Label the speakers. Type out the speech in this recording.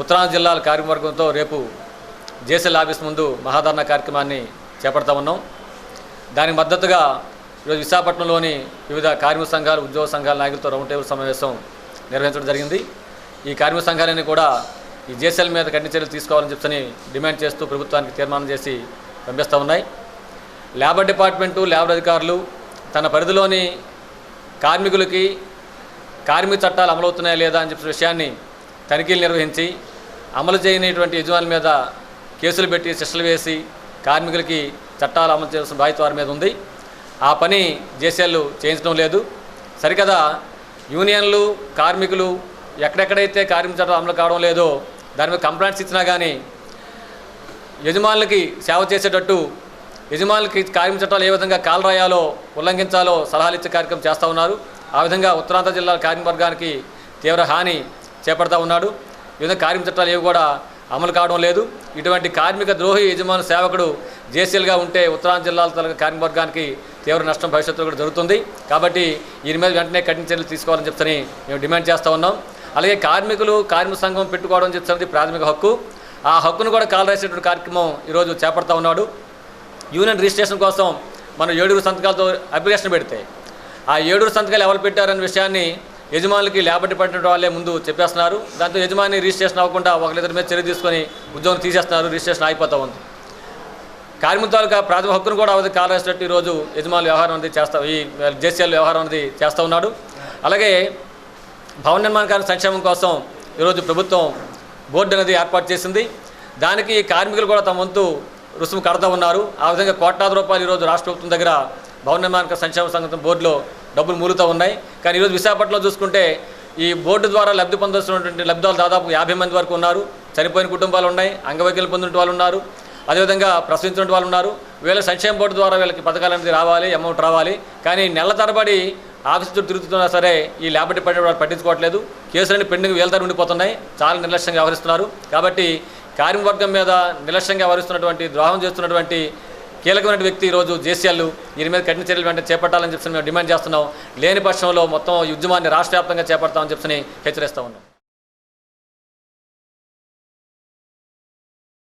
Speaker 1: ఉత్తరాంధ్ర జిల్లాల కార్యవర్గంతో రేపు JCL office ముందు మహాధరణ కార్యక్రమాన్ని చేపడతా ఉన్నాం. దానికి మద్దతుగా ఈరోజు విశాఖపట్నంలోని వివిధ కార్మిక సంఘాలు ఉద్యోగ సంఘాల నాయకులతో రౌండ్ టేబుల్ సమావేశం నిర్వహించడం జరిగింది. ఈ కార్మిక సంఘాలన్నీ కూడా ఈ జేసీఎల్ మీద కఠిన చర్యలు తీసుకోవాలని చెప్పని డిమాండ్ చేస్తూ ప్రభుత్వానికి తీర్మానం చేసి పంపిస్తూ ఉన్నాయి. లేబర్ డిపార్ట్మెంటు లేబర్ అధికారులు తన పరిధిలోని కార్మికులకి కార్మిక చట్టాలు అమలవుతున్నాయా లేదా అని చెప్పిన విషయాన్ని తనిఖీలు నిర్వహించి అమలు చేయనటువంటి యజమానుల మీద కేసులు పెట్టి శిక్షలు వేసి కార్మికులకి చట్టాలు అమలు చేయాల్సిన బాధ్యత వారి మీద ఉంది. ఆ పని జేసీఎల్ చేయించడం లేదు. సరికదా యూనియన్లు కార్మికులు ఎక్కడెక్కడైతే కార్మిక చట్టాలు అమలు కావడం లేదో దాని మీద కంప్లైంట్స్ ఇచ్చినా కానీ యజమానులకి సేవ చేసేటట్టు యజమానులకి కార్మిక చట్టాలు ఏ విధంగా కాలరాయాలో ఉల్లంఘించాలో సలహాలు ఇచ్చే కార్యక్రమం చేస్తూ ఉన్నారు. ఆ విధంగా ఉత్తరాంధ్ర జిల్లాల కార్మిక వర్గానికి తీవ్ర హాని చేపడతా ఉన్నాడు. ఈ విధంగా కార్మిక చట్టాలు ఏవి కూడా అమలు కావడం లేదు. ఇటువంటి కార్మిక ద్రోహి యజమాని సేవకుడు జేసీఎల్గా ఉంటే ఉత్తరాంధ్ర జిల్లాల తరగతి కార్మిక వర్గానికి తీవ్ర నష్టం భవిష్యత్తులో కూడా జరుగుతుంది. కాబట్టి దీని మీద వెంటనే కఠిన చర్యలు తీసుకోవాలని చెప్తని మేము డిమాండ్ చేస్తూ ఉన్నాం. అలాగే కార్మికులు కార్మిక సంఘం పెట్టుకోవడం చెప్తున్నది ప్రాథమిక హక్కు. ఆ హక్కును కూడా కాలరాసేటువంటి కార్యక్రమం ఈరోజు చేపడతా ఉన్నాడు. యూనియన్ రిజిస్ట్రేషన్ కోసం మనం ఏడుగురు సంతకాలతో అప్లికేషన్ పెడితే ఆ ఏడుగురు సంతకాలు ఎవరు పెట్టారనే విషయాన్ని యజమానులకి లేబర్ డిపార్ట్మెంట్ వాళ్ళే ముందు చెప్పేస్తున్నారు. దాంతో యజమాని రిజిస్ట్రేషన్ అవ్వకుండా ఒకరిద్దరి మీద చర్య తీసుకొని ఉద్యోగం తీసేస్తున్నారు. రిజిస్ట్రేషన్ ఆగిపోతూ ఉంది. కార్మిక తాలూకా ప్రాథమిక హక్కును కూడా అవధి కాలేసినట్టు ఈరోజు యజమానుల వ్యవహారం అనేది చేస్తా ఈ జేసీఎల్ వ్యవహారం అనేది చేస్తూ ఉన్నాడు. అలాగే భవన నిర్మాణ సంక్షేమం కోసం ఈరోజు ప్రభుత్వం బోర్డు అనేది ఏర్పాటు చేసింది. దానికి కార్మికులు కూడా తమ వంతు రుసుము కడతా ఉన్నారు. ఆ విధంగా కోట్లాది రూపాయలు ఈరోజు రాష్ట్ర ప్రభుత్వం దగ్గర భవన నిర్మాణ సంక్షేమ సంఘం బోర్డులో డబ్బులు మూలుతూ ఉన్నాయి. కానీ ఈరోజు విశాఖపట్నంలో చూసుకుంటే ఈ బోర్డు ద్వారా లబ్ధి పొందాల్సినటువంటి లబ్ధాలు దాదాపు యాభై మంది వరకు ఉన్నారు. చనిపోయిన కుటుంబాలు ఉన్నాయి. అంగవైకల్యం పొందిన వాళ్ళు ఉన్నారు. అదేవిధంగా ప్రసవించిన వాళ్ళు ఉన్నారు. వీళ్ళ సంక్షేమ బోర్డు ద్వారా వీళ్ళకి పథకాలు అనేది రావాలి అమౌంట్ రావాలి. కానీ నెల తరబడి ఆఫీస్ చుట్టూ తిరుగుతున్నా సరే ఈ లేబర్ డిపార్ట్మెంట్ పట్టించుకోవట్లేదు. కేసులన్నీ పెండింగ్ వేలతర ఉండిపోతున్నాయి. చాలా నిర్లక్ష్యంగా వ్యవహరిస్తున్నారు. కాబట్టి కార్మికవర్గం మీద నిర్లక్ష్యంగా వరుస్తున్నటువంటి ద్రోహం చేస్తున్నటువంటి కీలకమైన వ్యక్తి ఈరోజు జేసీఎల్ దీని మీద కఠిన చర్యలు వెంటనే చేపట్టాలని చెప్పి మేము డిమాండ్ చేస్తున్నాం. లేని పక్షంలో మొత్తం ఈ ఉద్యమాన్ని రాష్ట్ర వ్యాప్తంగా చేపడతామని చెప్పి హెచ్చరిస్తా ఉన్నాం.